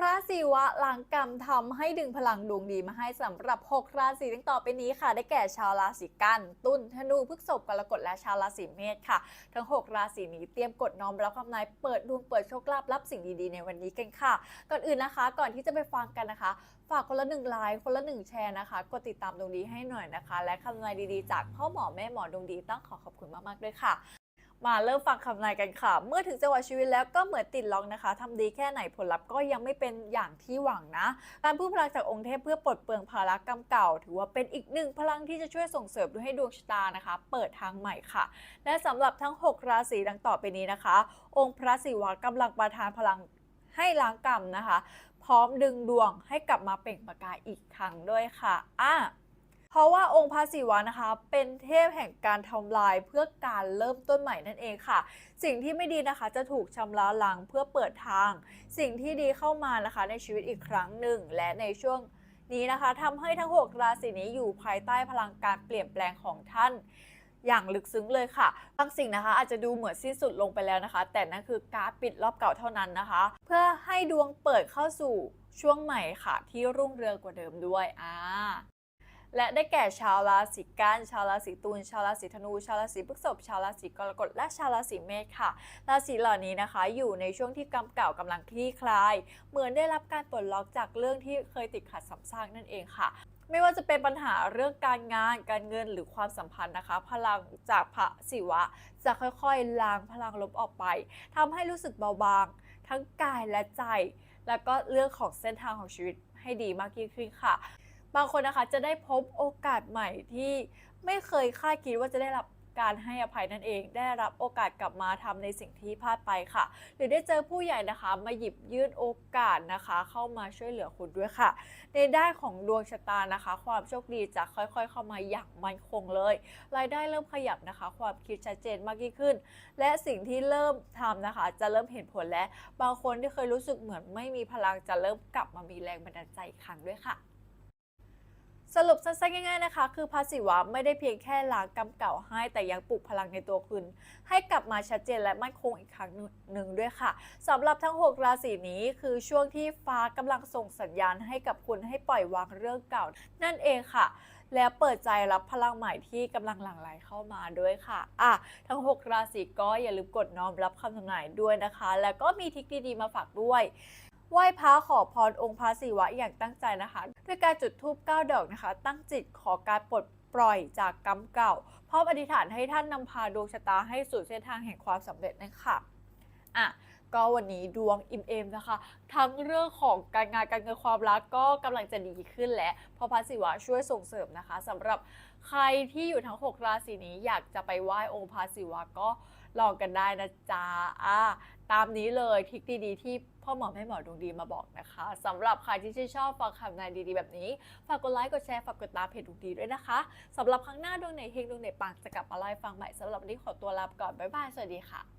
พระศิวะล้างกรรมทำให้ดึงพลังดวงดีมาให้สำหรับ 6 ราศีดังต่อไปนี้ค่ะ ได้แก่ชาวราศีกัน ตุลธนูพฤษภกรกฎและชาวราศีเมษค่ะ ทั้ง 6 ราศีนี้เตรียมกดน้อมรับคำนายเปิดดวงเปิดโชคลาภรับสิ่งดีๆ ในวันนี้กันค่ะ ก่อนอื่นนะคะ ก่อนที่จะไปฟังกันนะคะ ฝากคนละหนึ่งไลค์คนละหนึ่งแชร์นะคะกดติดตามดวงดีให้หน่อยนะคะ และคำนายดีๆ จากพ่อหมอแม่หมอดวงดีต้องขอขอบคุณมากๆด้วยค่ะ มาเริ่มฟังคำนายกันค่ะ เมื่อถึงจังหวะชีวิตแล้วก็เหมือนติดล็อกนะคะทำดีแค่ไหนผลลัพธ์ก็ยังไม่เป็นอย่างที่หวังนะ การพึ่งพลังจากองค์เทพเพื่อปลดเปลืองภาระกรรมเก่า ถือว่าเป็นอีกหนึ่งพลังที่จะช่วยส่งเสริมด้วยให้ดวงชะตานะคะ เปิดทางใหม่ค่ะ และสำหรับทั้ง 6 ราศีดังต่อไปนี้นะคะ องค์พระศิวะกำลังประทานพลังให้ล้างกรรมนะคะ พร้อมดึงดวงให้กลับมาเปล่งประกายอีกครั้งด้วยค่ะอะ เพราะว่าองค์พระศิวะนะคะ เป็นเทพแห่งการทำลายเพื่อการเริ่มต้นใหม่นั่นเองค่ะ สิ่งที่ไม่ดีนะคะจะถูกชำระล้างเพื่อเปิดทาง สิ่งที่ดีเข้ามานะคะในชีวิตอีกครั้งหนึ่ง และในช่วงนี้นะคะทำให้ทั้ง 6 ราศีนี้อยู่ภายใต้พลังการเปลี่ยนแปลงของท่านอย่างลึกซึ้งเลยค่ะบางสิ่งนะคะอาจจะดูเหมือนสิ้นสุดลงไปแล้วนะคะ แต่นั่นคือการปิดรอบเก่าเท่านั้นนะคะ เพื่อให้ดวงเปิดเข้าสู่ช่วงใหม่ค่ะ ที่รุ่งเรืองกว่าเดิมด้วยอ่า และได้แก่ชาวราศีกันชาวราศีตุลชาวราศีธนู ชาวราศีพฤษภชาวราศีกรกฎและชาวราศีเมษค่ะ ราศีเหล่านี้นะคะ อยู่ในช่วงที่กรรมเก่ากำลังคลี่คลาย เหมือนได้รับการปลดล็อกจากเรื่องที่เคยติดขัดสำซากนั่นเองค่ะไม่ว่าจะเป็นปัญหาเรื่องการงาน การเงินหรือความสัมพันธ์นะคะ พลังจากพระศิวะ จะค่อยๆ ล้างพลังลบออกไปทำให้รู้สึกเบาบาง ทั้งกายและใจ แล้วก็เรื่องของเส้นทางของชีวิตให้ดีมากยิ่งขึ้นค่ะ บางคนนะคะจะได้พบโอกาสใหม่ที่ไม่เคยคาดคิดว่าจะได้รับการให้อภัยนั่นเอง ได้รับโอกาสกลับมาทำในสิ่งที่พลาดไปค่ะ หรือได้เจอผู้ใหญ่นะคะมาหยิบยื่นโอกาสนะคะ เข้ามาช่วยเหลือคุณด้วยค่ะ ในด้านของดวงชะตานะคะ ความโชคดีจะค่อยๆ เข้ามาอย่างมั่นคงเลย รายได้เริ่มขยับนะคะ ความคิดชัดเจนมากยิ่งขึ้น และสิ่งที่เริ่มทำนะคะ จะเริ่มเห็นผลและบางคนที่เคยรู้สึกเหมือนไม่มีพลังจะเริ่มกลับมามีแรงบันดาลใจอีกครั้งด้วยค่ะ สรุปสั้นๆง่ายๆนะคะ คือพระศิวะไม่ได้เพียงแค่ล้างกรรมเก่าให้ แต่ยังปลุกพลังในตัวคุณ ให้กลับมาชัดเจนและมั่นคงอีกครั้งหนึ่งด้วยค่ะสำหรับทั้ง 6 ราศีนี้คือช่วงที่ฟ้ากำลังส่งสัญญาณให้กับคุณให้ปล่อยวางเรื่องเก่า นั่นเองค่ะ แล้วเปิดใจรับพลังใหม่ที่กำลังหลั่งไหลเข้ามาด้วยค่ะอะทั้ง 6 ราศีก็อย่าลืมกดน้อมรับคำทำนายด้วยนะคะ แล้วก็มีทริคดีๆมาฝากด้วย ไหว้พระขอพรองค์พระศิวะอย่างตั้งใจนะคะด้วยการจุดธูป9ดอกนะคะ ตั้งจิตขอการปลดปล่อยจากกรรมเก่าพร้อมอธิษฐานให้ท่านนำพาดวงชะตาให้สู่เส้นทางแห่งความสำเร็จนะคะอะ ก็วันนี้ดวงอิ่มเอมนะคะ ทั้งเรื่องของการงานการเงินความรักก็กำลังจะดีขึ้นและพราะพระศิวะช่วยส่งเสริมนะคะสำหรับใครที่อยู่ทั้ง 6 ราศีนี้อยากจะไปไหว้องค์พระศิวะก็ลองกันได้นะจ๊ะอะตามนี้เลยทิคดีๆที่พ่อหมอแม่หมอดวงดีมาบอกนะคะสำหรับใครที่ชื่นชอบฟังคำนายดีๆ แบบนี้ ฝากกดไลค์กดแชร์ฝากกดตามเพจดวงดีด้วยนะคะสำหรับครั้งหน้าดวงไหนเฮงดวงไหนปังจะกลับมาไล่าฟังใหม่สำหรับวันนี้ขอตัวลาไปก่อนบ๊ายบายสวัสดีค่ะ